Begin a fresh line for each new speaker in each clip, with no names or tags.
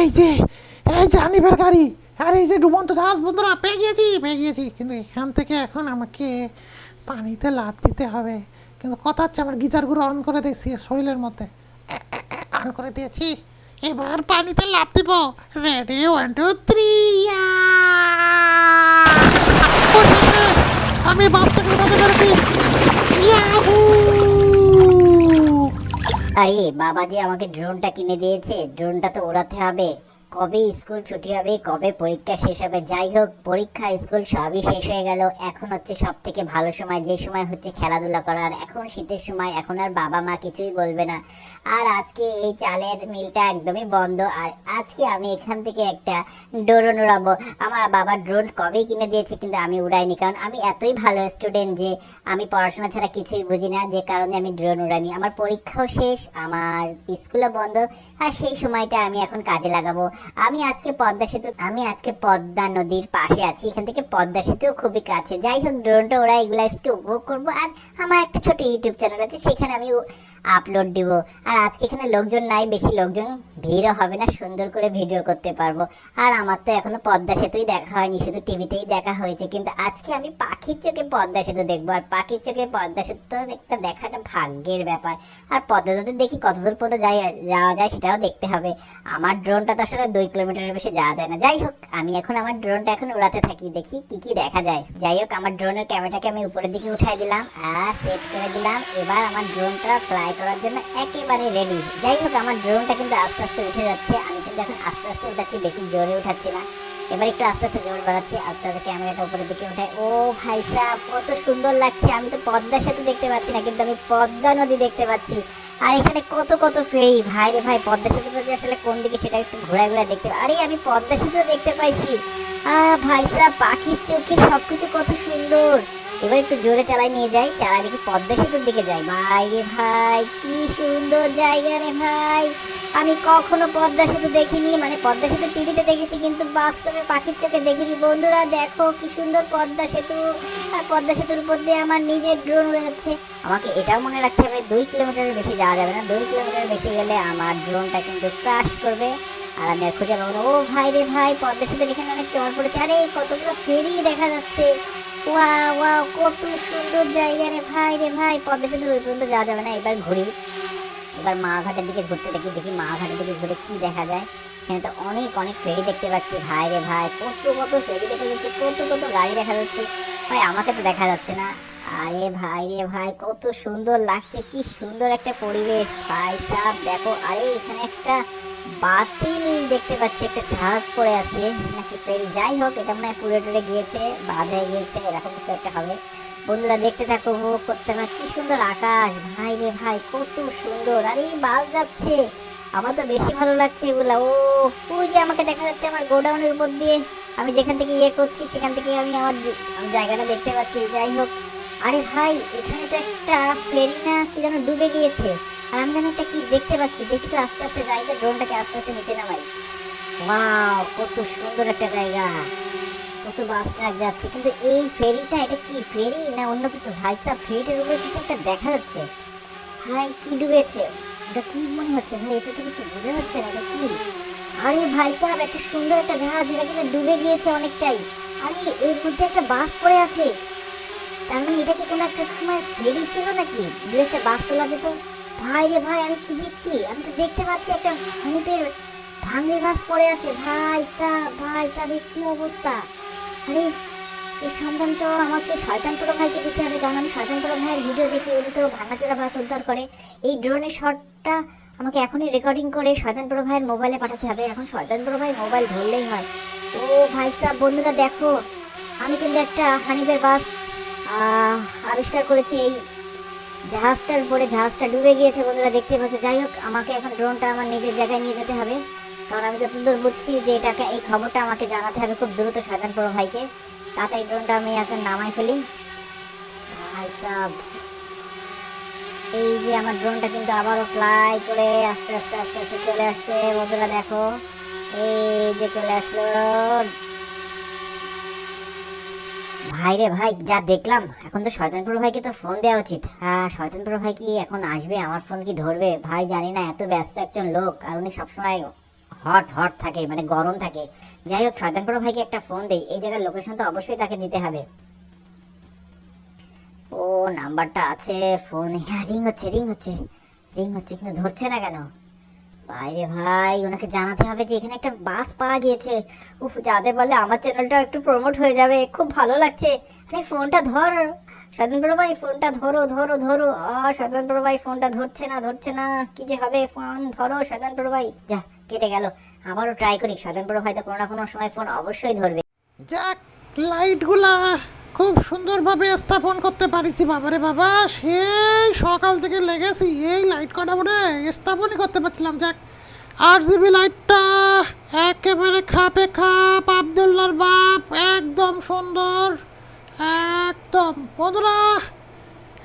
এই যে এই যে হানিফের গাড়ি, আর এই যে ডুবন্ত জাহাজ, বন্ধুরা পেয়ে গিয়েছি পেয়ে গিয়েছি কিন্তু এখান থেকে এখন আমাকে পানিতে লাভ দিতে হবে। কিন্তু কথা হচ্ছে আমার গিজারগুলো অন করে দেখছি শরীরের মধ্যে। অন করে দিয়েছি। এবার পানিতে লাভ দিব। রেডি ওয়ান টু থ্রি আমি বাসটাকে উঠাতে পেরেছি। ইয়াহু
আরে বাবা যে আমাকে ড্রোনটা কিনে দিয়েছে ড্রোনটা তো ওড়াতে হবে। কবে স্কুল ছুটি হবে, কবে পরীক্ষা শেষ হবে, যাই হোক, পরীক্ষা, স্কুল সবই শেষ হয়ে গেল। এখন হচ্ছে সব থেকে ভালো সময়, যে সময় হচ্ছে খেলাধুলা করার। এখন শীতের সময়, এখন আর বাবা মা কিছুই বলবে না। আর আজকে এই চালের মিলটা একদমই বন্ধ। আর আজকে আমি এখান থেকে একটা ড্রোন উড়াবো। আমার বাবা ড্রোন কবেই কিনে দিয়েছে কিন্তু আমি উড়াইনি। কারণ আমি এতই ভালো স্টুডেন্ট যে আমি পড়াশোনা ছাড়া কিছুই বুঝি না, যে কারণে আমি ড্রোন উড়াইনি। আমার পরীক্ষাও শেষ, আমার স্কুলও বন্ধ। আর সেই সময়টা আমি এখন কাজে লাগাবো। আমি আজকে পদ্মা সেতু, আমি আজকে পদ্মা নদীর পাশে আছি। এখান থেকে পদ্মা সেতুও খুবই কাছে। যাই হোক ড্রোনটা ওরা এগুলো আজকে উপভোগ করব। আর আমার একটা ছোট ইউটিউব চ্যানেল আছে, সেখানে আমি আপলোড দিব। আর আজকে এখানে লোকজন নাই, বেশি লোকজন ভিড়ও হবে না, সুন্দর করে ভিডিও করতে পারব। আর আমার তো এখনও পদ্মা সেতুই দেখা হয়নি, শুধু টিভিতেই দেখা হয়েছে। কিন্তু আজকে আমি পাখির চোখে পদ্মা সেতু দেখব, আর পাখির চোখে পদ্মা সেতু একটা দেখাটা ভাগ্যের ব্যাপার। আর পদ্মা সেতু দেখি কতদূর পর্যন্ত যাই, যাওয়া যায় সেটাও দেখতে হবে। আমার ড্রোনটা তো আসলে দুই কিলোমিটারের বেশি যাওয়া যায় না। যাই হোক, আমি এখন আমার ড্রোনটা এখন উড়াতে থাকি, দেখি কি কি দেখা যায়। যাই হোক, আমার ড্রোনের ক্যামেরাটাকে আমি উপরের দিকে উঠাই দিলাম আর সেট করে দিলাম। এবার আমার ড্রোনটা ফ্লাই করার জন্য একেবারে রেডি যাই হোক, আমার ড্রোনটা কিন্তু আস্তে আস্তে উঠে যাচ্ছে, আমি কিন্তু এখন আস্তে আস্তে উঠাচ্ছি, বেশি জোরে উঠাচ্ছি না। এবার একটু আস্তে আস্তে জোর বাড়াচ্ছি, আস্তে আস্তে ক্যামেরাটা উপরের দিকে উঠাই। ও ভাই সাহ কত সুন্দর লাগছে, আমি তো পদ্মা সেতু দেখতে পাচ্ছি না, কিন্তু আমি পদ্মা নদী দেখতে পাচ্ছি। আর এখানে কত কত ফেরি, ভাই রে ভাই পদ্মা সেতু যে আসলে কোন দিকে সেটা একটু ঘোরায় ঘোরায় দেখতে আরে, আমি পদ্মা সেতু দেখতে পাইছি। আহ ভাই সাহ পাখির চোখে সবকিছু কত সুন্দর। এবার একটু জোরে চালাই নিয়ে যাই, চালাই দেখি পদ্মা সেতুর দিকে যাই। ভাই রে ভাই, কি সুন্দর জায়গা রে ভাই। আমি কখনো পদ্মা সেতু দেখিনি মানে পদ্মা সেতু টিভিতে দেখেছি, কিন্তু বাস্তবে পাখির চোখে দেখিনি। বন্ধুরা, দেখো কি সুন্দর পদ্মা সেতু। আর পদ্মা সেতুর উপর দিয়ে আমার নিজের ড্রোন উড়ে যাচ্ছে। আমাকে এটাও মনে রাখতে হবে, দুই কিলোমিটারের বেশি যাওয়া যাবে না। দুই কিলোমিটার বেশি গেলে আমার ড্রোনটা কিন্তু ক্রাশ করবে। আর আমি আর খুঁজে পাবো না। ও ভাই রে ভাই, পদ্মা সেতুর এখানে অনেক চর পড়েছে। আরে, কতগুলো ফেরি দেখা যাচ্ছে। ওয়া ওয়া কত সুন্দর জায়গা রে ভাই রে ভাই। পদ্মা সেতুর ওই পর্যন্ত যাওয়া যাবে না, এবার ঘুরি। এবার মা ঘাটের দিকে ঘুরতে দেখি দেখি মা ঘাটের দিকে ঘুরে কি দেখা যায়। এখানে তো অনেক অনেক ফেরি দেখতে পাচ্ছি। ভাই রে ভাই, কত কত ফেরি দেখা যাচ্ছে, কত কত গাড়ি দেখা যাচ্ছে। ভাই, আমাকে তো দেখা যাচ্ছে না। আরে ভাই রে ভাই, কত সুন্দর লাগছে, কি সুন্দর একটা পরিবেশ। ভাই সাহ দেখো, আরে এখানে একটা বাতিল দেখতে পাচ্ছি, একটা জাহাজ পড়ে আছে। নাকি ফেরি, যাই হোক, এটা মনে হয় পুরো টুরে গিয়েছে বাঁধে গিয়েছে, এরকম কিছু একটা হবে। বন্ধুরা দেখতে থাকো, উপভোগ করতে থাকো। কি সুন্দর আকাশ। ভাই রে ভাই, কত সুন্দর। আরে বাস যাচ্ছে। আমার তো বেশি ভালো লাগছে এগুলা। ও, ওই যে আমাকে দেখা যাচ্ছে আমার গোডাউনের উপর দিয়ে। আমি যেখান থেকে ইয়ে করছি, সেখান থেকে আমি আমার জায়গাটা দেখতে পাচ্ছি। যাই হোক। আরে ভাই, এখানে তো একটা ফেরি না কি যেন ডুবে গিয়েছে। আর আমি যেন একটা কি দেখতে পাচ্ছি। দেখি তো আস্তে আস্তে জায়গা ড্রোনটাকে আস্তে আস্তে নিচে নামাই। ওয়াও, কত সুন্দর একটা জায়গা। কত বাস ট্রাক যাচ্ছে। কিন্তু এই ফেরিটা এটা কি ফেরি না অন্য কিছু? ভাই সাহ ফেরিটার উপরে কিছু একটা দেখা যাচ্ছে। ভাই, কি ডুবেছে? এটা কি মনে হচ্ছে? ভাই, এটা তো কিছু বোঝা যাচ্ছে না, এটা কি? আরে ভাই সাহেব একটা সুন্দর একটা জাহাজ, এটা কিন্তু ডুবে গিয়েছে অনেকটাই। আরে, এর মধ্যে একটা বাস পড়ে আছে। তার মানে এটা কি কোনো একটা সময় ফেরি ছিল নাকি? দু একটা বাস তোলা যেত। ভাই রে ভাই, আমি কি দেখছি? আমি তো দেখতে পাচ্ছি একটা হানিপের ভাঙে বাস পড়ে আছে। ভাই সাহ ভাই সাহেব কি অবস্থা? আরে এই সন্ধান তো আমাকে শয়তান পুরো ভাইকে দিতে হবে, কারণ আমি শয়তান পুরো ভাইয়ের ভিডিও দেখি উনি তো ভাঙাচোরা বাস উদ্ধার করে। এই ড্রোনের শটটা আমাকে এখনই রেকর্ডিং করে শয়তান পুরো ভাইয়ের মোবাইলে পাঠাতে হবে। এখন শয়তান পুরো ভাই মোবাইল ধরলেই হয় ও ভাই সাহেব, বন্ধুরা দেখো, আমি কিন্তু একটা হানিফের বাস আবিষ্কার করেছি। এই জাহাজটার উপরে জাহাজটা ডুবে গিয়েছে, বন্ধুরা দেখতে পাচ্ছে। যাই হোক, আমাকে এখন ড্রোনটা আমার নিজের জায়গায় নিয়ে যেতে হবে। কারণ আমি যতদূর বুঝছি যে এটাকে এই খবরটা আমাকে জানাতে হবে খুব দ্রুত বড় ভাইকে। তাড়াতাড়ি ড্রোনটা আমি এখন নামাই ফেলি। এই যে আমার ড্রোনটা কিন্তু আবারও ফ্লাই করে আস্তে আস্তে আস্তে আস্তে চলে আসছে। বন্ধুরা দেখো। এই যে চলে আসলো। ভাই রে ভাই, যা দেখলাম। এখন তো শয়তানপুর ভাইকে তো ফোন দেওয়া উচিত। হ্যাঁ শয়তানপুর ভাই কি এখন আসবে? আমার ফোন কি ধরবে? ভাই জানি না, এত ব্যস্ত একজন লোক। আর উনি সবসময় হট হট থাকে মানে গরম থাকে। যাই হোক শয়তানপুর ভাইকে একটা ফোন দেই। এই জায়গার লোকেশন তো অবশ্যই তাকে দিতে হবে। ও, নাম্বারটা আছে ফোন হ্যাঁ রিং হচ্ছে রিং হচ্ছে। রিং হচ্ছে, কিন্তু ধরছে না কেন? বাইরে ভাই, ওনাকে জানাতে হবে যে এখানে একটা বাস পাওয়া গিয়েছে। উফ, যাদের বলে আমার চ্যানেলটা একটু প্রমোট হয়ে যাবে, খুব ভালো লাগছে। আরে ফোনটা ধর। স্বতন্ত্র ভাই ফোনটা ধরো ধরো ধরো। আ স্বতন্ত্র ভাই ফোনটা ধরছে না ধরছে না। কি যে হবে ফোন ধরো স্বতন্ত্র ভাই। যা। কেটে গেল। আবারও ট্রাই করি। স্বতন্ত্র ভাই তো কোনো না কোনো সময় ফোন অবশ্যই ধরবে।
যাক লাইটগুলা খুব সুন্দরভাবে স্থাপন করতে পারিছি বাবারে বাবা। সেই সকাল থেকে লেগেছি, এই লাইট কটা বলে স্থাপনই করতে পারছিলাম। যাক, আট জিবি লাইটটা একেবারে খাপে খাপ, আবদুল্লার বাপ, একদম সুন্দর, একদম। বন্ধুরা,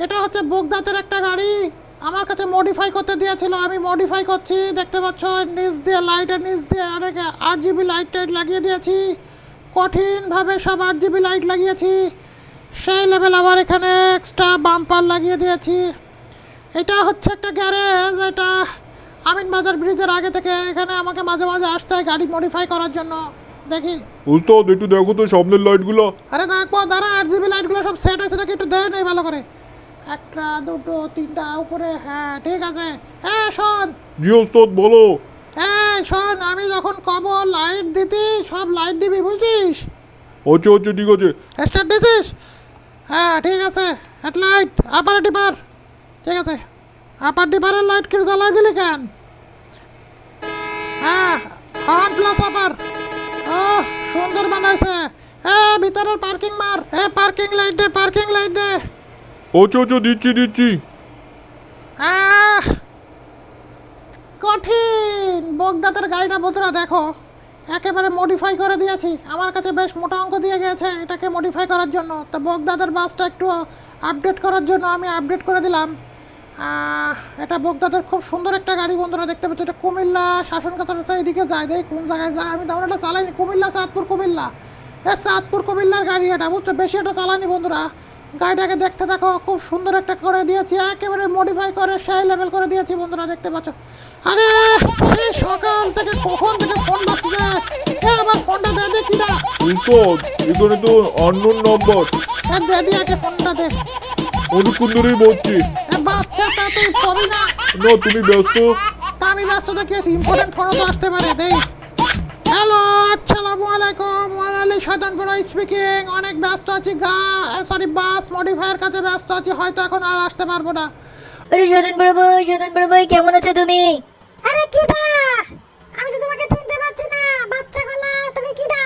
এটা হচ্ছে বোগদাতের একটা গাড়ি। আমার কাছে মডিফাই করতে দিয়েছিল আমি মডিফাই করছি। দেখতে পাচ্ছ নিচ দিয়ে লাইটের নিচ দিয়ে অনেক আট জিবি লাইট টাইট লাগিয়ে দিয়েছি। কঠিনভাবে সব আট জিবি লাইট লাগিয়েছি। সেই লেভেল আবার এখানে এক্সট্রা বাম্পার লাগিয়ে দিয়েছি। এটা হচ্ছে একটা গ্যারেজ এটা আমিন বাজার ব্রিজের আগে থেকে এখানে আমাকে মাঝে মাঝে আসতে হয় গাড়ি মডিফাই করার জন্য। দেখি।
উস্তাদ একটু দেখো তো সামনের লাইটগুলো
আরে দেখব দাঁড়া আট জিবি লাইটগুলো সব সেট আছে নাকি একটু দেয় নেই ভালো করে। একটা দুটো তিনটা উপরে হ্যাঁ ঠিক আছে। হ্যাঁ শোন।
জি উস্তাদ বলো।
হ্যাঁ শোন আমি যখন কব লাইট দিতি সব লাইট দিবি বুঝছিস?
আচ্ছা আচ্ছা ঠিক আছে।
স্টার্ট দিছিস? হ্যাঁ ঠিক আছে। হেডলাইট আপার ডিপার ঠিক আছে। আপার ডিপারের লাইট কি জ্বালাই দিলি কেন? হ্যাঁ হর্ন প্লাস আপার ও সুন্দর বানাইছে। এ ভিতরের পার্কিং মার। এ পার্কিং লাইট দে পার্কিং লাইট দে।
আচ্ছা আচ্ছা দিচ্ছি দিচ্ছি।
আহ! কঠিন। বগদাতের গাড়িটা বন্ধুরা দেখো। একেবারে মডিফাই করে দিয়েছি। আমার কাছে বেশ মোটা অঙ্ক দিয়ে গেছে এটাকে মডিফাই করার জন্য। তো বগদাদের বাসটা একটু আপডেট করার জন্য আমি আপডেট করে দিলাম। এটা বগদাদের খুব সুন্দর একটা গাড়ি বন্ধুরা, দেখতে পাচ্ছি। এটা কুমিল্লা শাসন কাছাকাছি এদিকে যায়। দেখ, কোন জায়গায় যায়। আমি তেমন এটা চালাইনি। কুমিল্লা চাঁদপুর কুমিল্লা। এ চাঁদপুর কুমিল্লার গাড়ি এটা, বুঝছ? বেশি এটা চালানি বন্ধুরা। গাড়িটাকে দেখতে দেখো খুব সুন্দর একটা করে দিয়েছি একেবারে মডিফাই করে সেই লেভেল করে দিয়েছি বন্ধুরা দেখতে পাচ্ছ। আরে এই সকাল থেকে কখন থেকে ফোন বাজছে? এ আমার ফোনটা দে দে কিনা
উস্তাদ এখানে তো আননোন নাম্বার
দে দিয়ে আগে ফোনটা দে।
ধরেই বলছি।
এ বাচ্চা তা তুই ছবি না।
না তুমি ব্যস্ত।
তা আমি ব্যস্ত দেখি ইম্পর্টেন্ট ফোনও তো আসতে পারে দেই হ্যালো আসসালামু আলাইকুম ওয়ালালি শয়তানপুরা স্পিকিং। অনেক ব্যস্ত আছি গা সরি বাস মডিফায়ার কাছে ব্যস্ত আছি হয়তো এখন আর আসতে পারব না।
আরে শয়তান বড় ভাই শয়তান বড় ভাই কেমন আছো তুমি?
আরে কিডা আমি তো তোমাকে চিনতে পারছি না বাচ্চা গলা তুমি কিডা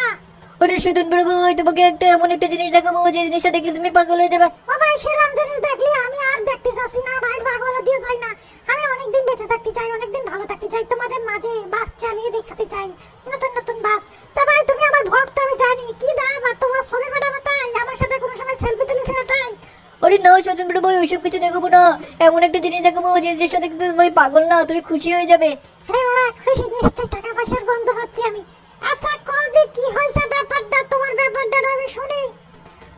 আরে শয়তান বড় ভাই তোমাকে একটা এমন একটা জিনিস দেখাবো যে জিনিসটা দেখলে তুমি পাগল হয়ে যাবে।
ও ভাই সেরাম জিনিস দেখলি আমি আর দেখতে চাচ্ছি না ভাই পাগল দিয়ে যাই না। আমি অনেকদিন বেঁচে থাকতে চাই অনেকদিন ভালো থাকতে চাই তোমাদের মাঝে বাস চালিয়ে দেখাতে চাই নতুন নতুন বাস। তা ভাই তুমি আমার ভক্ত আমি জানি কি দা বা তোমার ছবি পাঠাবো তাই আমার সাথে কোনো সময় সেলফি তুলেছিলে তাই।
আরে না শয়তান বড় ভাই ওইসব কিছু দেখাবো না। এমন একটা জিনিস দেখাবো যে জিনিসটা দেখতে তুমি পাগল না তুমি খুশি হয়ে যাবে।
আরে বাবা খুশি নিশ্চয় টাকা পয়সার বন্ধ পাচ্ছি আমি। আচ্ছা কল দি কি হয়েছে ব্যাপারটা তোমার ব্যাপারটা আমি শুনি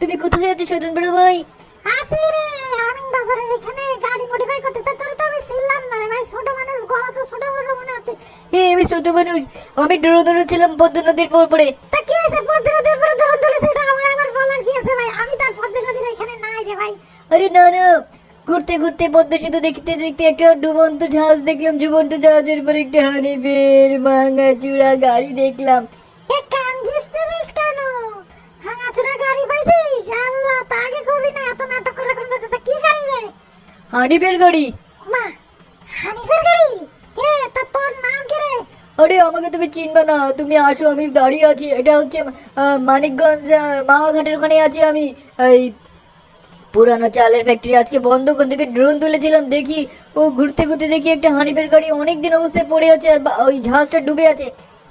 তুমি কোথায় আছো শয়তান বড় ভাই?
আসি রে আমিন বাজারের এখানে গাড়ি মডিফাই করতে চাই তোর তো আমি ছিলাম না ভাই ছোট মানুষ গলা তো ছোট বড় মনে হচ্ছে।
হে আমি ছোট মানুষ আমি ডোরো ডোরো ছিলাম পদ্ম নদীর পর পরে।
তা কি হয়েছে? পদ্ম নদীর উপরে ধরুন তুলেছে এটা আমার আবার বলার কি আছে ভাই? আমি তার পদ্ম নদীর এখানে নাই রে ভাই।
আরে না না ঘুরতে ঘুরতে পদ্মা সেতু দেখতে দেখতে একটা ডুবন্ত জাহাজ দেখলাম ডুবন্ত জাহাজের পর একটা হানিফের ভাঙা চূড়া গাড়ি দেখলাম।
এ কান কেন ভাঙাচুরা গাড়ি পাইছিস? আল্লাহ তা আগে কবি না এত নাটক করে কোন তা কি গাড়ি রে?
হানিফের গাড়ি।
মা হানিফের গাড়ি? এ তা তোর নাম কি রে?
আরে আমাকে তুমি চিনবে না। তুমি আসো আমি দাঁড়িয়ে আছি। এটা হচ্ছে মানিকগঞ্জ মামাঘাটের ওখানে আছি আমি। এই পুরানো চালের ফ্যাক্টরি আজকে বন্ধ। ওখান থেকে ড্রোন তুলেছিলাম দেখি। ও ঘুরতে ঘুরতে দেখি একটা হানিফের গাড়ি অনেক দিন অবস্থায় পড়ে আছে আর ওই জাহাজটা ডুবে আছে।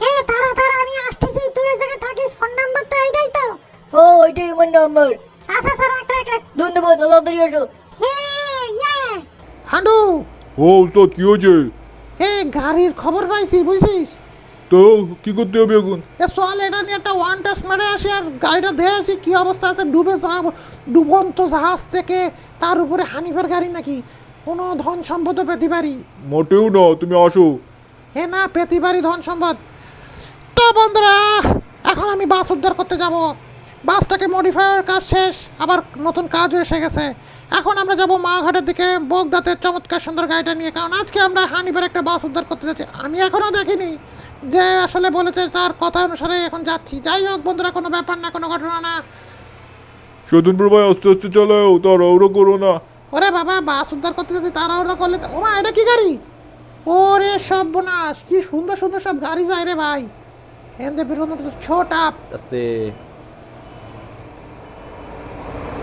এ তারা তারা আমি আসতেছি। তুই এই জায়গায় থাকিস। ফোন নাম্বার তো এইটাই তো।
ও ওইটাই আমার নাম্বার
আচ্ছা স্যার একটা একটা
ধন্যবাদ তাড়াতাড়ি আসো।
হে ইয়ে।
হান্ডু।
ও উস্তাদ কি হয়েছে?
এই গাড়ির খবর পাইছি বুঝছিস?
তো কি করতে হবে এখন?
এ চল এটা নিয়ে একটা ওয়ান টেস্ট মেরে আসি আর গাড়িটা দেখে আসি কি অবস্থা আছে? ডুবে যা- ডুবন্ত জাহাজ থেকে তার উপরে হানিফের গাড়ি নাকি? কোনো ধন সম্পদও পেতে পারি।
মোটেও না তুমি আসো।
এ না পেতে পারি ধন সম্পদ। তো বন্ধুরা এখন আমি বাস উদ্ধার করতে যাব। বাসটাকে মডিফায়ার কাজ শেষ আবার নতুন কাজও এসে গেছে। এখন আমরা যাব মাঘাটের দিকে বোগদাতের চমৎকার সুন্দর গাড়িটা নিয়ে। কারণ আজকে আমরা হানিবার একটা বাস উদ্ধার করতে যাচ্ছি। আমি এখনও দেখিনি যে আসলে বলেছে তার কথা অনুসারে এখন যাচ্ছি। যাই হোক বন্ধুরা কোনো ব্যাপার না কোনো ঘটনা না।
স্বতন্ত্র ভাই আস্তে আস্তে চালাও তাড়াহুড়ো করো না।
ওরে বাবা বাস উদ্ধার করতে যাচ্ছি তারা ওরা করলে তো- ওমা এটা কি গাড়ি? ওরে সব বোনাস কি সুন্দর সুন্দর সব গাড়ি যায় রে ভাই। এনতে বেরোনো ছোট
আস্তে।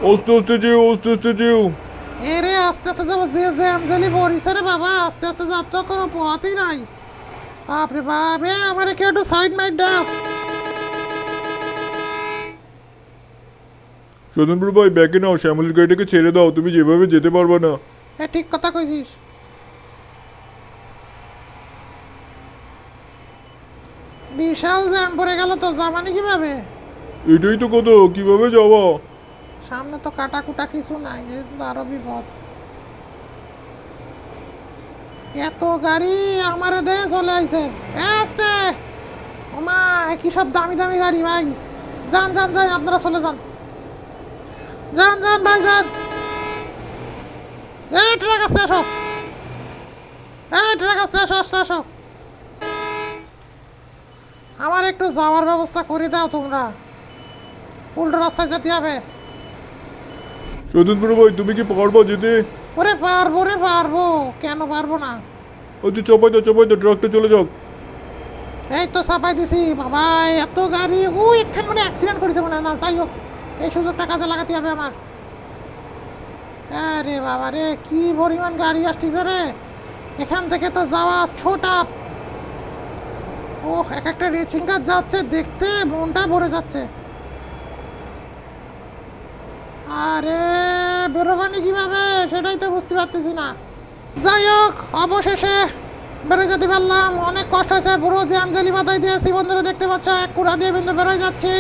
আস্তে আস্তে যেও আস্তে আস্তে যেও
এ রে আস্তে আস্তে যাব যে আঞ্জলি বরিছে রে বাবা আস্তে আস্তে যার তো কোনো পথই নাই। বাপরে বাপ এ আমার কেউ একটু সাইড মাইড দাও।
স্বতন্ত্র ভাই ব্যাকে নাও শ্যামলের গাড়িটাকে ছেড়ে দাও তুমি যেভাবে যেতে পারবে না।
এ ঠিক কথা কইছিস। বিশাল জ্যাম পড়ে গেল তো জামানি কীভাবে?
এটাই তো কত কীভাবে যাওয়া
সামনে তো কাটা কুটা কিছু নাই এ তো আরও বিপদ। এত গাড়ি আমার দেহে চলে আইছে। আসতে। ওমা কি সব দামি দামি গাড়ি ভাই? যান যান যান, আপনারা চলে যান। যান যান, ভাই, যান। এই ট্রাক আসতে আসো। এই ট্রাক আসতে আসো আসতে আসো। আমার একটু যাওয়ার ব্যবস্থা করে দাও তোমরা। উল্টো রাস্তায় যেতে হবে।
স্বতন্ত্র ভাই তুমি কি পারবা যেতে?
ওরে পারব রে পারব। কেন পারব না?
আচ্ছা চাপাই দাও চাপাই দাও ট্রাকটা চলে যাক
এই তো চাপাই দিছি। বাবা এত গাড়ি ও এখান মানে অ্যাক্সিডেন্ট করেছে মনে না যাই হোক। এই সুযোগটা কাজে লাগাতে হবে আমার। আরে বাবা রে কি পরিমাণ গাড়ি আসতেছে রে। এখান থেকে তো যাওয়া ছোটা। ও এক একটা কার যাচ্ছে দেখতে মনটা ভরে যাচ্ছে। আরে বেরোবানি কীভাবে? সেটাই তো বুঝতে পারতেছি না। যাই হোক, অবশেষে বেরো যেতে পারলাম। অনেক কষ্ট হয়েছে। পুরো যে আঞ্জলি মাথায় দিয়েছি, বন্ধুরা দেখতে পাচ্ছ, এক কুড়া দিয়ে বিন্দু বেরোয় যাচ্ছি।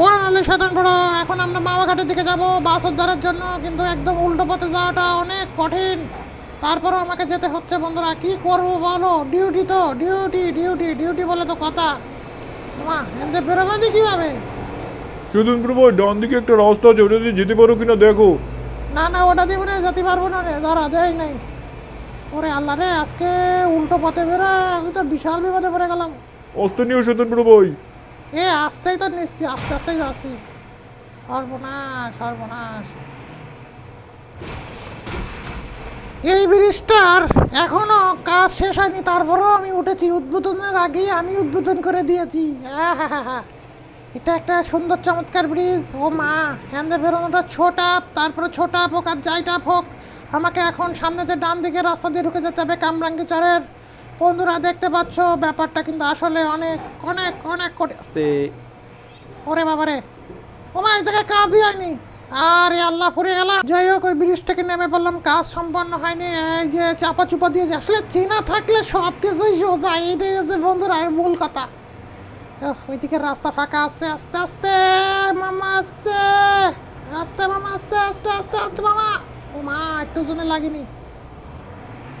ওয়ান আলি সাধারণ বড় এখন আমরা মামাঘাটের দিকে যাব বাস উদ্ধারের জন্য, কিন্তু একদম উল্টো পথে যাওয়াটা অনেক কঠিন। তারপরও আমাকে যেতে হচ্ছে, বন্ধুরা। কি করব বলো? ডিউটি তো, ডিউটি ডিউটি ডিউটি বলে তো কথা। মা, এতে বেরোবানি কীভাবে?
স্বতন্ত্র ভাই ডান দিকে একটা রাস্তা আছে ওটা দিয়ে যেতে পারো কিনা দেখো।
না না ওটা দিয়ে মনে হয় যেতে পারব না রে ধরা দেয় নাই। ওরে আল্লাহ রে আজকে উল্টো পথে বেরো আমি তো বিশাল বিপদে পড়ে গেলাম।
আস্তে নিও স্বতন্ত্র ভাই।
এ আসতেই তো নিচ্ছি আস্তে আস্তেই যাচ্ছি। সর্বনাশ সর্বনাশ। এই ব্রিজটার এখনও কাজ শেষ হয়নি তারপরেও আমি উঠেছি উদ্বোধনের আগেই আমি উদ্বোধন করে দিয়েছি। আহাহাহা। এটা একটা সুন্দর চমৎকার ব্রিজ ও মা হ্যান্ডে বেরোনোটা ছোট আপ তারপরে ছোট আপ হোক আর যাইটা আপ হোক আমাকে এখন সামনে যে ডান দিকে রাস্তা দিয়ে ঢুকে যেতে হবে কামরাঙ্গি চরের বন্ধুরা দেখতে পাচ্ছ ব্যাপারটা কিন্তু আসলে অনেক অনেক অনেক কঠিন।
আস্তে।
ওরে বাবারে। ও মা এই জায়গায় কাজই হয়নি। আর আরে আল্লাহ পড়ে গেলাম। যাই হোক ওই ব্রিজ থেকে নেমে পড়লাম কাজ সম্পন্ন হয়নি। এই যে চাপা চুপা দিয়ে আসলে চেনা থাকলে সব কিছুই সোজা। এইটাই হচ্ছে বন্ধুরা মূল কথা। ওইদিকে রাস্তা ফাঁকা আছে আস্তে আস্তে মামা আস্তে আস্তে মামা আস্তে আস্তে আস্তে আস্তে মামা। ও মা একটু জনে লাগেনি।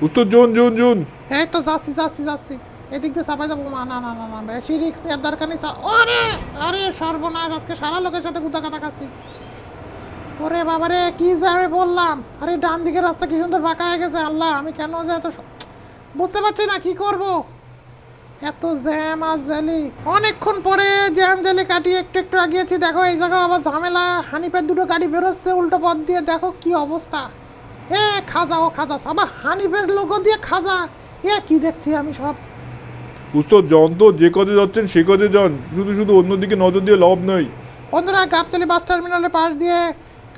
উত্তর জন জন জন।
এই তো যাচ্ছি যাচ্ছি যাচ্ছি। এদিক দিয়ে চাপাই যাব। মা না না না না বেশি রিক্স নেওয়ার দরকার নেই। ওরে আরে সর্বনাশ আজকে সারা লোকের সাথে গুতা কাটা খাচ্ছি ওরে বাবারে কি যে আমি বললাম। আরে ডান দিকের রাস্তা কি সুন্দর ফাঁকা হয়ে গেছে আল্লাহ আমি কেন যে এত বুঝতে পারছি না কি করব? এত জ্যাম আর জ্যালি অনেকক্ষণ পরে জ্যাম জ্যালি কাটিয়ে একটু একটু আগিয়েছি দেখো এই জায়গায় আবার ঝামেলা। হানিপের দুটো গাড়ি বেরোচ্ছে উল্টো পথ দিয়ে। দেখো কি অবস্থা। এ খাজা ও খাজা আবার হানিফের লোগো দিয়ে খাজা। এ কি দেখছি আমি সব?
উস্তাদ যান তো যে কাজে যাচ্ছেন সে কাজে যান। শুধু শুধু অন্যদিকে নজর দিয়ে লাভ নেই।
বন্ধুরা গাবতলি বাস টার্মিনালের পাশ দিয়ে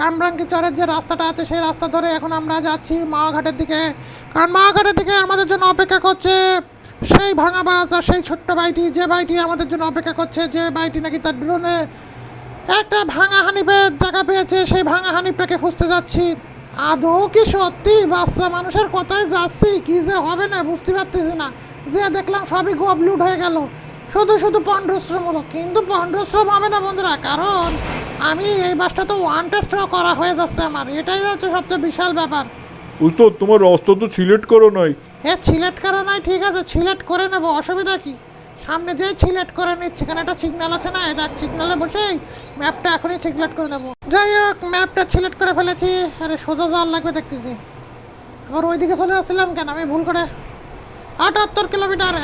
কামরাঙ্কি চরের যে রাস্তাটা আছে সেই রাস্তা ধরে এখন আমরা যাচ্ছি মাওয়াঘাটের দিকে। কারণ মাওয়াঘাটের দিকে আমাদের জন্য অপেক্ষা করছে সেই ভাঙা বাস আর সেই ছোট্ট বাইটি যে বাইটি আমাদের জন্য অপেক্ষা করছে, যে বাইটি নাকি তার ড্রোনে একটা ভাঙা হানিফের দেখা পেয়েছে। সেই ভাঙা হানিফটাকে খুঁজতে যাচ্ছি। আদৌ কি সত্যি বাচ্চা মানুষের কথায় যাচ্ছি? কি যে হবে না, বুঝতে পারতেছি না। যে দেখলাম সবই গবলুট হয়ে গেল। শুধু শুধু পণ্ডশ্রম হলো। কিন্তু পণ্ডশ্রম হবে না বন্ধুরা, কারণ আমি এই বাসটা তো ওয়ান টেস্টও করা হয়ে যাচ্ছে আমার। এটাই হচ্ছে সবচেয়ে বিশাল ব্যাপার।
উস্তাদ, তোমার রাস্তা তো সিলেক্ট করো নাই।
এ, সিলেক্ট করা নাই, ঠিক আছে, সিলেক্ট করে নেব, অসুবিধা কি? সামনে যেই সিলেক্ট করে নিচ্ছে এখানে একটা সিগন্যাল আছে না? দেখ সিগন্যালে বসেই ম্যাপটা এখনই সিলেক্ট করে দেবো যাই হোক ম্যাপটা সিলেক্ট করে ফেলেছি, আরে সোজা যাওয়ার লাগবে দেখতেছি। আবার ওইদিকে চলে আসছিলাম কেন? আমি ভুল করে আটাত্তর কিলোমিটার।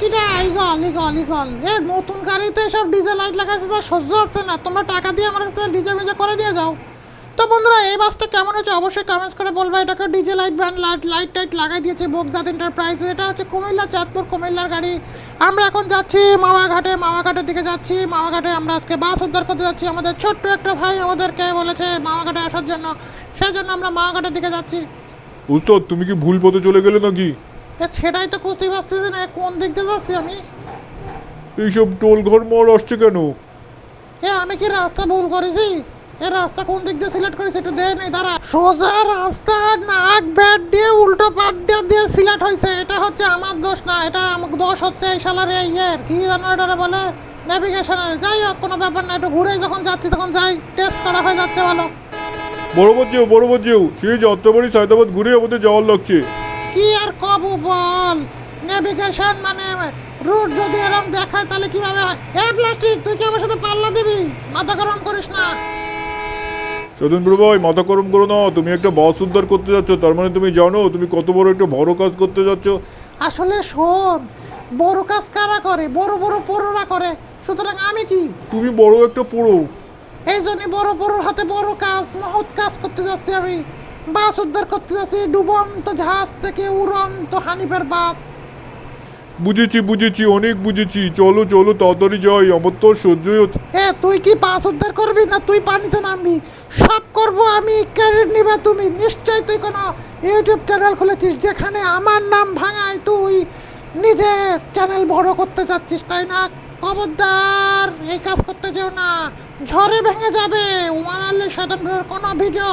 কিটা? ইগল ইগল ইগল এ, নতুন গাড়িতে সব ডিজে লাইট লাগাইছে যা সহ্য আছে না। তোমরা টাকা দিয়ে আমার কাছে ডিজে মিজে করে দিয়ে যাও। তো বন্ধুরা এই বাসটা কেমন হচ্ছে অবশ্যই কমেন্টস করে বলব। এটাকে DJ light band light light tight লাগাই দিয়েছে বোগদাদ এন্টারপ্রাইজ এটা হচ্ছে কুমিল্লা চাঁদপুর কুমিল্লার গাড়ি। আমরা এখন যাচ্ছি মাওয়াঘাটে মাওয়াঘাটের দিকে যাচ্ছি। মাওয়াঘাটে আমরা আজকে বাস উদ্ধার করতে যাচ্ছি। আমাদের ছোট্ট একটা ভাই আমাদেরকে বলেছে মাওয়াঘাটে আসার জন্য। সেই জন্য আমরা মাওয়াঘাটের দিকে যাচ্ছি।
উস্তাদ তুমি কি ভুল পথে চলে গেলে নাকি?
সেটাই তো বুঝতে পারতেছি না। কোন দিক দিয়ে যাচ্ছি আমি?
এইসব টোল ঘর মোড় আসছে কেন?
এ আমি কি রাস্তা ভুল করেছি? এ রাস্তা কোন দিক দিয়ে সিলেক্ট করেছি একটু দে নেই দাঁড়া। সোজা রাস্তা নাক ব্যাট দিয়ে উল্টো পাট দিয়ে দিয়ে সিলেক্ট হয়েছে। এটা হচ্ছে আমার দোষ না এটা আমার দোষ হচ্ছে এই শালার এই ইয়ের। কি জানো এটা বলে? নেভিগেশনের যাই হোক কোনো ব্যাপার না একটু ঘুরে যখন যাচ্ছি তখন যাই। টেস্ট করা হয়ে যাচ্ছে ভালো।
বরাবর যেও বরাবর যেও সেই যাত্রাবাড়ি সায়দাবাদ ঘুরে আমাদের যাওয়ার লাগছে
কি আর কব বল? নেভিগেশন মানে রুট যদি এরকম দেখায় তাহলে কীভাবে হয়? এ প্লাস্টিক তুই কি আমার সাথে পাল্লা দিবি? মাথা গরম করিস না।
স্বতন্ত্র ভাই মাথা গরম করো না তুমি একটা বাস উদ্ধার করতে যাচ্ছ তার মানে তুমি জানো তুমি কত বড় একটা বড় কাজ করতে যাচ্ছ।
আসলে শোন বড় কাজ কারা করে? বড় বড় পড়োরা করে। সুতরাং আমি কি?
তুমি বড় একটা পুরো।
এই জন্য বড় বড় হাতে বড় কাজ মহৎ কাজ করতে যাচ্ছি আমি। বাস উদ্ধার করতে যাচ্ছি ডুবন্ত জাহাজ থেকে উড়ন্ত হানিফের বাস।
বুঝেছি বুঝেছি, অনেক বুঝেছি। চলো চলো, তাড়াতাড়ি যাই, আমার তো সহ্যই হচ্ছে
এ, তুই কি বাস উদ্ধার করবি না তুই পানিতে নামবি? সব করব আমি ক্রেডিট নিবে তুমি। নিশ্চয়ই তুই কোনো ইউটিউব চ্যানেল খুলেছিস যেখানে আমার নাম ভাঙায় তুই নিজে চ্যানেল বড় করতে চাচ্ছিস, তাই না? খবরদার, এই কাজ করতে যেও না। ঝড়ে ভেঙে যাবে। ওয়ানালি স্বতন্ত্রের কোনো ভিডিও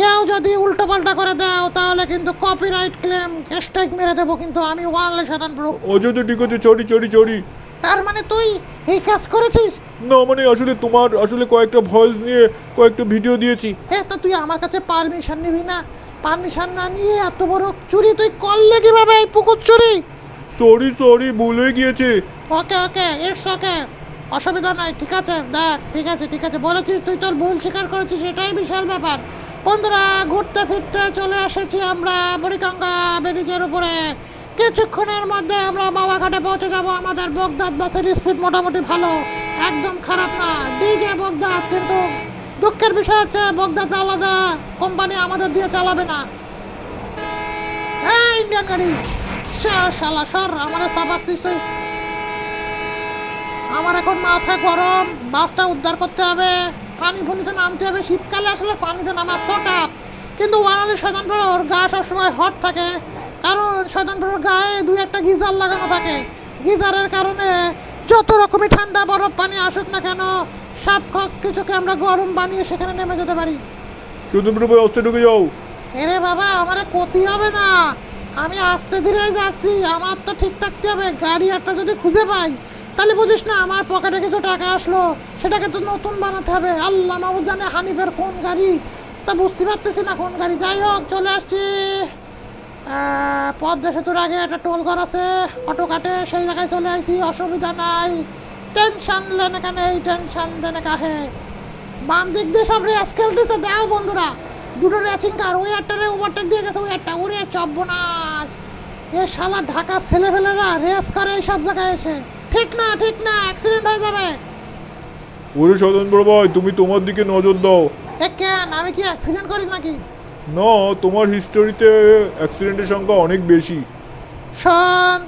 কেউ যদি উল্টো পাল্টা করে দাও তাহলে কিন্তু কপিরাইট ক্লেম স্ট্রাইক মেরে দেবো কিন্তু আমি ওয়ানালি স্বতন্ত্র।
অযোধ্যা ঠিক আছে চড়ি চড়ি চড়ি।
তার মানে তুই এই কাজ করেছিস?
না মানে আসলে তোমার আসলে কয়েকটা ভয়েস নিয়ে কয়েকটা ভিডিও দিয়েছি।
হ্যাঁ তা তুই আমার কাছে পারমিশন নিবি না? পারমিশন না নিয়ে এত বড় চুরি তুই করলে কীভাবে এই পুকুর চুরি?
সরি সরি ভুল হয়ে গিয়েছে।
Okay okay it's okay. অসুবিধা নাই ঠিক আছে দেখ ঠিক আছে ঠিক আছে। বলেছিস তুই তোর ভুল স্বীকার করেছিস এটাই বিশাল ব্যাপার। বন্ধুরা, ঘুরতে ফিরতে চলে এসেছি আমরা বুড়িগঙ্গা ব্রিজের উপরে। কিছুক্ষণের মধ্যে আমরা বাবাঘাটে পৌঁছে যাব। আমাদের বগদাদ বাসের স্পিড মোটামুটি ভালো, একদম খারাপ না। ডিজে বগদাদ, কিন্তু দুঃখের বিষয় হচ্ছে বগদাদ আলাদা কোম্পানি আমাদের দিয়ে চালাবে না। এই ইন্ডিয়ান গাড়ি, শালা, সর, আমার সাবাসিস আমার এখন মাথা গরম, বাসটা উদ্ধার করতে হবে। পানি ফুনিতে নামতে হবে। শীতকালে আসলে পানিতে নামা ফটাপ কিন্তু ওয়ানালি স্বতন্ত্রর গা সবসময় হট থাকে। কারণ স্বতন্ত্রর গায়ে দুই একটা গিজার লাগানো থাকে। গিজারের কারণে যত রকমই ঠান্ডা বরফ পানি আসুক না কেন খ- কিছুকে আমরা গরম বানিয়ে সেখানে নেমে যেতে পারি।
ভাই অস্তে ঢুকে যাও।
এরে বাবা আমারে ক্ষতি হবে না। আমি আস্তে ধীরে যাচ্ছি। আমার তো ঠিক থাকতে হবে। গাড়ি একটা যদি খুঁজে পাই তাহলে বুঝিস না, আমার পকেটে কিছু টাকা আসলো, সেটাকে তো নতুন বানাতে হবে। আল্লাহ মাবু জানে হানিফের কোন গাড়ি। তা বুঝতে পারতেছি না কোন গাড়ি। যাই হোক, চলে আসছি। পদ্মা সেতুর আগে একটা টোল ঘর আছে, অটো কাটে, সেই জায়গায় চলে আসি অসুবিধা নাই। টেনশন লেনে কেন, এই টেনশন দেনে কাহে। বাম দিক দিয়ে সব রেস খেলতেছে, দাও বন্ধুরা। দুটো রেচিং কার ওই একটারে ওভারটেক দিয়ে গেছে, ওই একটা। ওরে চব্বনাশ। এ শালা ঢাকা ছেলেপেলেরা রেস করে এই সব জায়গায় এসে। ঠিক না ঠিক না অ্যাক্সিডেন্ট হয়ে যাবে।
ওরে স্বতন্ত্র ভাই তুমি তোমার দিকে নজর দাও।
এ কেন? আমি কি অ্যাক্সিডেন্ট করি নাকি?
না তোমার হিস্টোরিতে অ্যাক্সিডেন্টের সংখ্যা অনেক বেশি।
শোন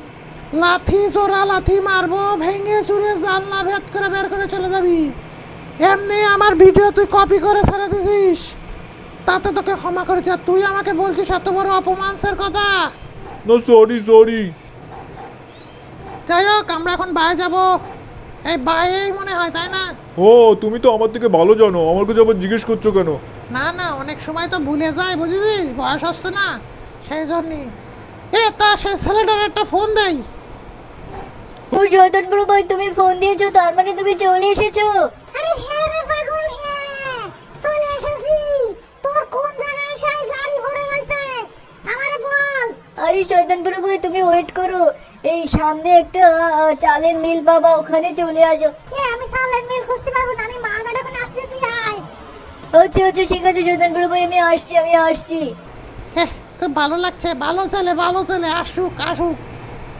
লাথি জোড়া লাথি মারবো ভেঙে চুরে জানলা ভেদ করে বের করে চলে যাবি। এমনি আমার ভিডিও তুই কপি করে ছেড়ে দিছিস। তাতে তোকে ক্ষমা করেছি। তুই আমাকে বলছিস এত বড় অপমানসের কথা।
না সরি সরি
যাই হোক আমরা এখন বাইরে যাব। এই বাইরেই মনে হয় তাই না?
ও তুমি তো আমার থেকে ভালো জানো আমার কাছে আবার জিজ্ঞেস করছ কেন?
না না অনেক সময় তো ভুলে যায় বুঝিস বয়স হচ্ছে না সেই জন্যই। এ তা সে ছেলেটার একটা ফোন দেই।
ও স্বতন্ত্র ভাই তুমি ফোন দিয়েছ তার মানে তুমি চলে এসেছ?
আরে হ্যাঁ রে পাগল হ্যাঁ। চলে এসেছি। তোর কোন জায়গায় সেই গাড়ি ভরে রয়েছে? আমারে বল।
আরে স্বতন্ত্র ভাই তুমি ওয়েট করো।
এই সামনে একটা চালের মিল বাবা ওখানে চলে আসো।
এ আমি সালের মিল খুঁজতে পারব না আমি মা গাড়ি ওখানে আসছি তুই আয়।
আচ্ছা আচ্ছা ঠিক আছে বড় ভাই আমি আসছি আমি আসছি।
হ্যাঁ খুব ভালো লাগছে ভালো ছেলে ভালো ছেলে আসুক আসুক।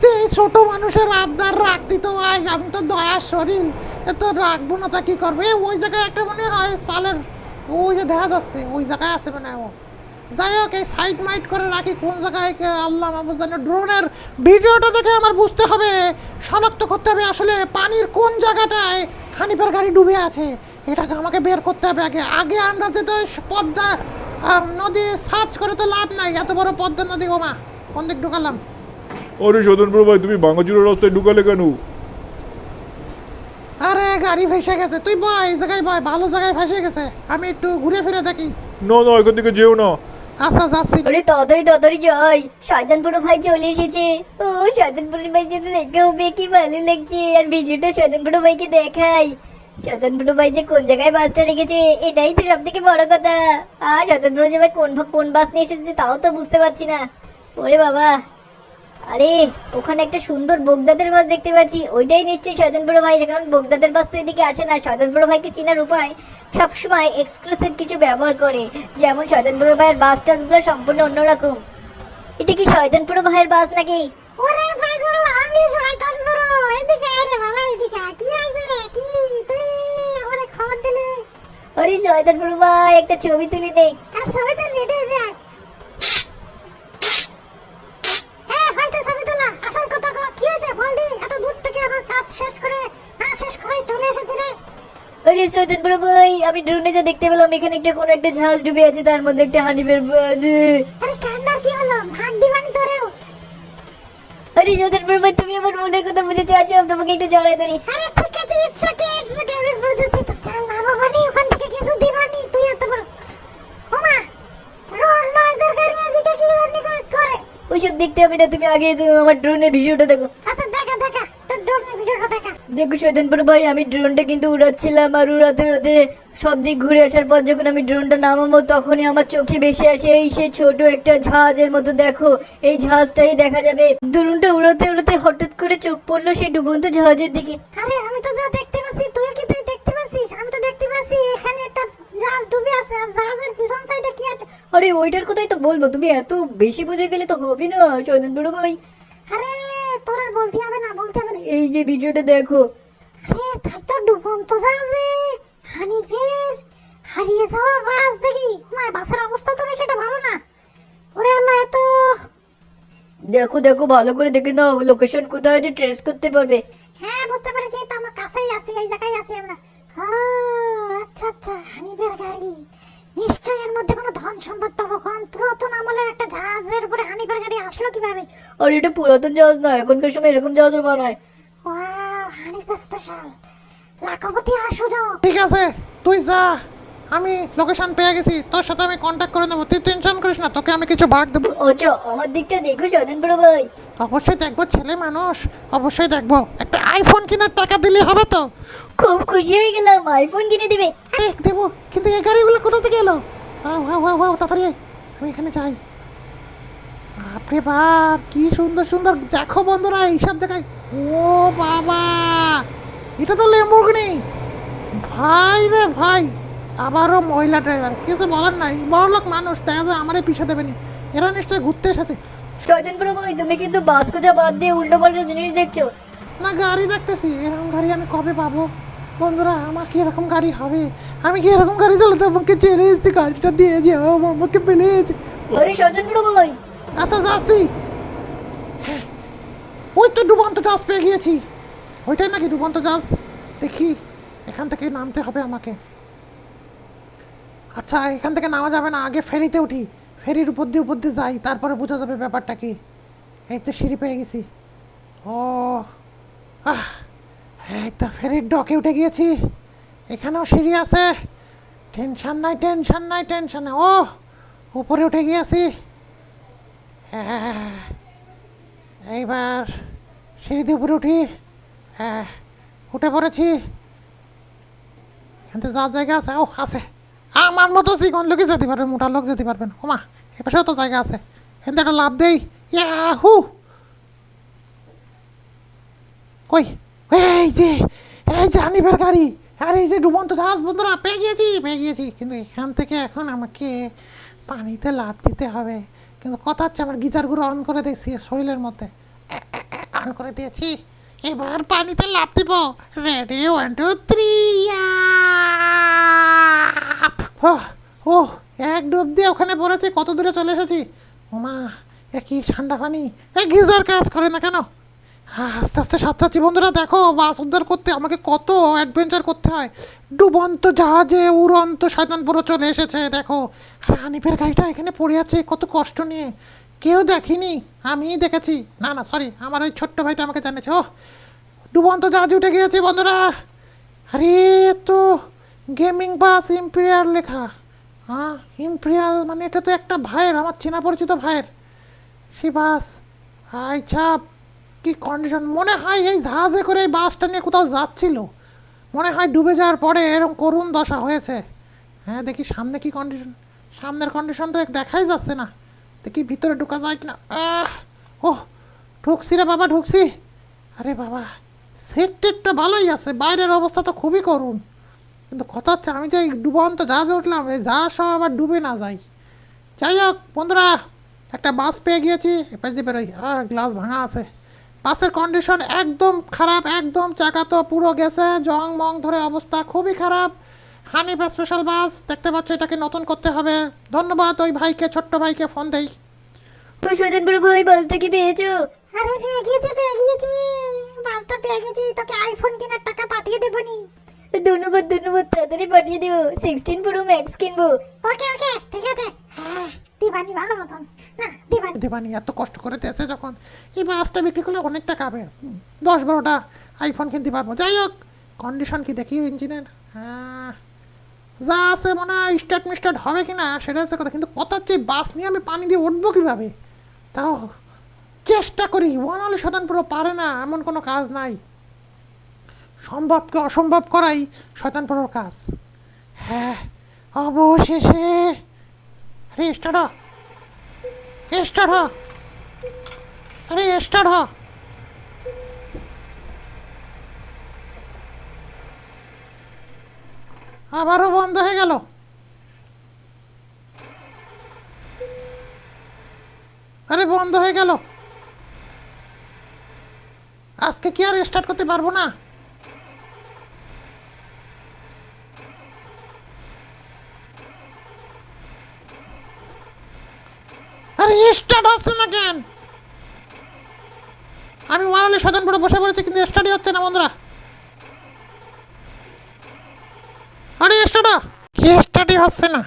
এই ছোট মানুষের আবদার রাখতি তো আজ আমি তো দয়ার শরীর। এত রাখব না তা কি করব? এই ওই জায়গায় একটা মনে হয় সালের ওই যে দেখা যাচ্ছে ওই জায়গায় আছে মানে ও। যাই হোক এই সাইড মাইট করে রাখি কোন জায়গায় আল্লাহ মাহবুব জানে ড্রোনের ভিডিওটা দেখে আমার বুঝতে হবে শনাক্ত করতে হবে আসলে পানির কোন জায়গাটায় হানিফের গাড়ি ডুবে আছে। এটাকে আমাকে বের করতে হবে আগে। আগে আন্দাজে তো স- পদ্মা নদী সার্চ করে তো লাভ নাই এত বড় পদ্মা নদী ওমা কোন দিক ঢুকালাম?
সদন প্রভু ভাই তুমি ভাঙাচুরের রাস্তায় ঢুকালে কেন?
আরে গাড়ি ফেসে গেছে। তুই বয় এই জায়গায় বয় ভালো জায়গায় ফেসে গেছে। আমি একটু ঘুরে ফিরে দেখি।
না না এখান থেকে যেও না।
আচ্ছা যাচ্ছি।
ওরে তাড়াতাড়ি তাড়াতাড়ি যাই শয়তানপুর ভাই চলে এসেছে। ও, শয়তানপুর ভাই সাথে দেখা হবে কি ভালো লাগছে। আর ভিডিওটা শয়তানপুর ভাইকে দেখাই। শয়তানপুর ভাই যে কোন জায়গায় বাসটা রেখেছে, এটাই তো সব থেকে বড় কথা। আর শয়তানপুর যে ভাই কোন কোন বাস নিয়ে এসেছে, তাও তো বুঝতে পারছি না। ওরে বাবা। আরে ওখানে একটা সুন্দর বোগদাদের বাস দেখতে পাচ্ছি। ওইটাই নিশ্চয়ই শয়তান বড় ভাই কারণ বোগদাদের বাস তো এদিকে আসে না। শয়তান বড় ভাইকে চেনার উপায় সবসময় এক্সক্লুসিভ কিছু ব্যবহার করে। যেমন শয়তান বড় ভাইয়ের বাস টাসগুলো সম্পূর্ণ অন্যরকম। এটা কি শয়তান বড় ভাইয়ের বাস নাকি?
ওরে পাগল আমি শয়তান এদিকে আয় বাবা এদিকে কি হয়েছে রে? কি? তুই আমারে খবর দিলি?
আরে ভাই একটা ছবি তুলি নেই
আর ছবি তো রেডি রে হ্যাঁ হয়েছে ছবি তোলা আসল কথা কও, কি হয়েছে বল দি এত দূর থেকে আমার কাজ শেষ করে না শেষ করে চলে এসেছি রে।
বড় ভাই আমি ড্রোনে যা দেখতে পেলাম এখানে একটা কোনো একটা জাহাজ ডুবে আছে তার মধ্যে একটা হানিফের বাস
আরে কান্নার কি হলো? ভাগ দিবানি তোরেও
আরে বড় ভাই তুমি আমার মনের কথা বুঝেছ আছো আমি তোমাকে একটু জড়াই ধরি
আরে ঠিক আছে ইটস ওকে ইটস ওকে আমি বুঝেছি তো চাল না বাবা নি ওখান থেকে কিছু দিবানি তুই এত বড়। ওমা রোড নয়দের গাড়ি এদিকে কি করে?
ওইসব দেখতে হবে না তুমি আগে আমার ড্রোনের ভিডিওটা দেখো।
দেখা
শয়তানপুর ভাই আমি ড্রোনটা কিন্তু উড়াচ্ছিলাম আর উড়াতে উড়াতে সব দিক ঘুরে আসার পর যখন আমি ড্রোনটা নামাবো তখনই আমার চোখে বেশি আসে এই সে ছোট একটা জাহাজের মতো। দেখো এই জাহাজটাই দেখা যাবে। ড্রোনটা উড়াতে উড়াতে হঠাৎ করে চোখ পড়ল সেই ডুবন্ত জাহাজের দিকে।
আরে আমি তো যা দেখতে পাচ্ছি তুই কি তুই দেখতে পাচ্ছিস? আমি তো দেখতে পাচ্ছি এখানে একটা জাহাজ ডুবে আছে আর জাহাজের পিছন সাইডে কি
আরে ওইটার কথাই তো বলব তুমি এত বেশি বুঝে গেলে তো হবে না শয়তানপুর ভাই।
আরে তোর আর বলতে হবে না বলতে হবে না।
এই যে ভিডিওটা দেখো।
আরে তাই তো ডুবন্ত জাহাজে হানিফের হারিয়ে যাওয়া বাস দেখি। মা বাসের অবস্থা তো সেটা ভালো না। ওরে আল্লাহ এত
দেখো দেখো ভালো করে দেখে নাও লোকেশন কোথায় আছে ট্রেস করতে পারবে।
হ্যাঁ বুঝতে পেরেছি। তো আমার কাছেই আছি এই জায়গায় আছি আমরা ও, আচ্ছা আচ্ছা হানিফের গাড়ি নিশ্চয়ই এর মধ্যে কোনো ধন সম্পদ পাবো কারণ পুরাতন আমলের একটা জাহাজের উপরে হানিফের গাড়ি আসলো কীভাবে
এটা পুরাতন জাহাজ না এখনকার সময় এরকম জাহাজও বানায়
ঠিক আছে তুই যা। আমি লোকেশন পেয়ে গেছি তোর সাথে আমি কন্ট্যাক্ট করে নেব। তুই টেনশন করিস না তোকে আমি কিছু ভাগ দেবো।
আচ্ছা আমার দিকটা দেখো শয়তানপুর ভাই।
অবশ্যই দেখব ছেলে মানুষ। অবশ্যই দেখব। একটা আইফোন কেনার টাকা দিলে হবে তো।
খুব খুশি হয়ে গেলাম আইফোন কিনে দিবে।
দেবো। কিন্তু এই গাড়িগুলো কোথা থেকে এলো? ওয়াও ওয়াও ওয়াও ওয়াও তাড়াতাড়ি আমি এখানে যাই। বাপরে বাপ কি সুন্দর সুন্দর দেখো বন্ধুরা এইসব জায়গায়। ও বাবা এটা তো লেম্বরগিনি ভাই রে ভাই আবারও মহিলা ড্রাইভার কিছু বলার নাই। বড় লোক মানুষ তাই আমারই পিছিয়ে দেবেনি। এরা নিশ্চয়ই ঘুরতে এসেছে।
শয়তানপুর ভাই তুমি কিন্তু বাস কোজা বাদ দিয়ে উল্টো পাল্টা জিনিস দেখছ।
না গাড়ি দেখতেছি। এরকম গাড়ি আমি কবে পাবো? বন্ধুরা আমার কি এরকম গাড়ি হবে? আমি কি এরকম গাড়ি চালাতে আমাকে ছেড়ে এসেছি গাড়িটা দিয়ে যে আমাকে প্লিজ
আরে শয়তানপুর ভাই
আচ্ছা যাচ্ছি। ওই তো ডুবন্ত জাহাজ পেয়ে গিয়েছি। ওইটাই নাকি ডুবন্ত জাহাজ? দেখি, এখান থেকে নামতে হবে আমাকে। আচ্ছা এখান থেকে নামা যাবে না, আগে ফেরিতে উঠি। ফেরির উপর দিয়ে উপর দিয়ে যাই, তারপরে বোঝা যাবে ব্যাপারটা কি। এই তো সিঁড়ি পেয়ে গেছি। ও, আহ, এই তো ফেরির ডকে উঠে গিয়েছি। এখানেও সিঁড়ি আছে। টেনশন নাই টেনশন নাই টেনশন নাই। ও, উপরে উঠে গিয়েছি। এইবার দিয়ে উপরে উঠি। উঠে পড়েছি। এখান যাওয়ার জায়গা আছে? ও আছে। আমার মতো চিকন লোকই যেতে পারবে, মোটা লোক যেতে পারবেন ওমা এ পাশেও তো জায়গা আছে। এখান একটা লাভ দেই। ইয়াহু! কই? এই যে এই যে গাড়ি। আর, এই যে ডুবন্ত জাহাজ, বন্ধুরা, পেয়ে গিয়েছি পেয়ে গিয়েছি। কিন্তু এখান থেকে এখন আমাকে পানিতে লাভ দিতে হবে। কিন্তু কথা হচ্ছে আমার গিজারগুলো অন করে দিয়েছি, শরীরের মধ্যে। অন করে দিয়েছি। এবার পানিতে লাভ দিব। রেডি ওয়ান টু থ্রি ও এক ডুব দিয়ে ওখানে পড়েছি, কত দূরে চলে এসেছি? ওমা, এ কি ঠান্ডা পানি। এ গিজার কাজ করে না কেন? আস্তে আস্তে সাঁতরাচ্ছি। বন্ধুরা, দেখো বাস উদ্ধার করতে, আমাকে কত অ্যাডভেঞ্চার করতে হয়। ডুবন্ত জাহাজে উড়ন্ত শয়তানপুরো চলে এসেছে, দেখো। আর, হানিফের গাড়িটা এখানে পড়ে আছে, কত কষ্ট নিয়ে। কেউ দেখিনি, আমিই দেখেছি। না না সরি আমার ওই ছোট্ট ভাইটা আমাকে জানিয়েছে। ও ডুবন্ত জাহাজে উঠে গিয়েছে, বন্ধুরা। আরে তো গেমিং বাস ইম্পেরিয়াল লেখা। হ্যাঁ ইম্পেরিয়াল মানে এটা তো একটা ভাইয়ের, আমার চেনা পরিচিত ভাইয়ের। সে বাস আচ্ছা কি কন্ডিশন মনে হয় এই জাহাজে করে এই বাসটা নিয়ে কোথাও যাচ্ছিল। মনে হয় ডুবে যাওয়ার পরে এরকম করুণ দশা হয়েছে। হ্যাঁ দেখি সামনে কি কন্ডিশন সামনের কন্ডিশন তো দেখাই যাচ্ছে না। দেখি ভিতরে ঢোকা যায় কিনা? আহ! ও ঢুকছি রে বাবা, ঢুকছি। আরে বাবা সেট টেটটা ভালোই আছে। বাইরের অবস্থা তো খুবই করুণ। কিন্তু কথা হচ্ছে, আমি যে ডুবন্ত জাহাজে উঠলাম, এই জাহাজ সব আবার ডুবে না যাই। যাই হোক, বন্ধুরা, একটা বাস পেয়ে গিয়েছি। এপাশ দিয়ে বেরোই। গ্লাস ভাঙা আছে। বাসের কন্ডিশন একদম খারাপ একদম চাকা তো পুরো গেছে জং মং ধরে অবস্থা খুবই খারাপ। হানিফ স্পেশাল বাস দেখতে পাচ্ছ এটাকে নতুন করতে হবে। ধন্যবাদ ওই ভাইকে ছোট্ট ভাইকে ফোন দেই।
শয়তান বড় ভাই বাসটা কি পেয়েছ?
আরে পেয়ে গিয়েছি পেয়ে গিয়েছি বাসটা পেয়ে গেছি তোকে আইফোন কেনার টাকা পাঠিয়ে দেবো নি
ধন্যবাদ ধন্যবাদ তাড়াতাড়ি পাঠিয়ে দিও। সিক্সটিন প্রো ম্যাক্স কিনবো।
ওকে ওকে ঠিক আছে। হ্যাঁ দিবানি ভালো মতন। দিবানি,
এত কষ্ট করে দিয়েছে যখন। এই বাসটা বিক্রি করলে অনেক টাকা হবে। দশ বারোটা আইফোন কিনতে পারব। যাই হোক কন্ডিশন কি দেখি ইঞ্জিনের? হ্যাঁ যা আছে মনে হয় স্টার্ট মিস্টার্ট হবে কি না সেটা হচ্ছে কথা। কিন্তু কথা হচ্ছে বাস নিয়ে আমি পানি দিয়ে উঠবো কীভাবে? তাও চেষ্টা করি ওয়ানালি শতানপুরো পারে না, এমন কোনো কাজ নাই। সম্ভবকে অসম্ভব করাই শয়তানপুরোর কাজ। হ্যাঁ অবশেষে। আরে, স্টার্ট হ স্টার্ট হ। আরে হ। আবারও বন্ধ হয়ে গেল। আরে বন্ধ হয়ে গেল। আজকে কি আর স্টার্ট করতে পারব না আরে না কেন আমি সদন পরে বসে পড়েছি, কিন্তু হচ্ছে না বন্ধুরা। আরে কি হচ্ছে না?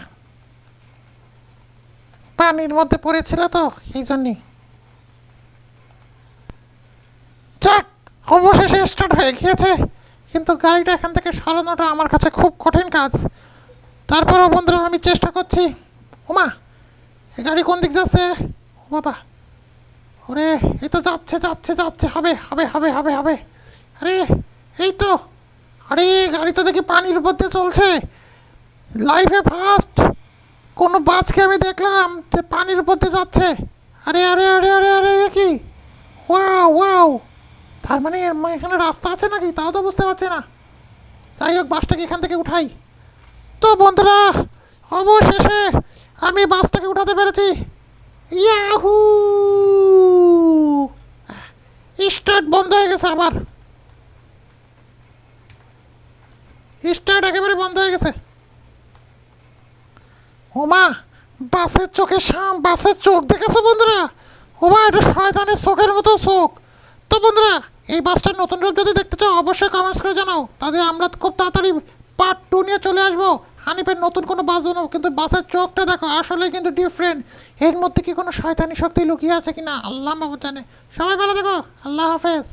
পানির মধ্যে পড়েছিল তো, এই জন্যই যাক, অবশেষে স্টার্ট হয়ে গিয়েছে, কিন্তু গাড়িটা এখান থেকে সরানোটা আমার কাছে খুব কঠিন কাজ। তারপরেও বন্ধুরা আমি চেষ্টা করছি। ওমা গাড়ি কোন দিক যাচ্ছে? বাবা। ওরে, এই তো যাচ্ছে যাচ্ছে যাচ্ছে। হবে হবে হবে হবে হবে। আরে, এই তো। আরে, গাড়ি তো দেখি পানির উপর দিয়ে চলছে। লাইফে ফার্স্ট কোনো বাসকে আমি দেখলাম যে পানির উপর দিয়ে যাচ্ছে। আরে আরে আরে আরে আরে কি? ওয়াও ওয়াও তার মানে এখানে রাস্তা আছে নাকি? তাও তো বুঝতে পারছি না। যাই হোক, বাসটাকে এখান থেকে উঠাই। তো বন্ধুরা, অবশেষে আমি বাসটাকে উঠাতে পেরেছি। ইয়াহু স্টার্ট বন্ধ হয়ে গেছে আবার স্টার্ট একেবারে বন্ধ হয়ে গেছে। ওমা, বাসের চোখে সাম বাসের চোখ দেখেছ বন্ধুরা? ওমা, এটা শয়তানের চোখের মতো চোখ। তো বন্ধুরা, এই বাসটার নতুন রূপ যদি দেখতে চাও, অবশ্যই কমেন্টস করে জানাও। তাদের আমরা খুব তাড়াতাড়ি পার্ট টু নিয়ে চলে আসব। হানিফের নতুন কোনো বাস বানাবো, কিন্তু বাসের চোখটা দেখো আসলে কিন্তু ডিফারেন্ট এর মধ্যে কি কোনো শয়তানি শক্তি লুকিয়ে আছে কিনা? আল্লাহ মাহবুব জানে। সবাই ভালো দেখো আল্লাহ হাফেজ।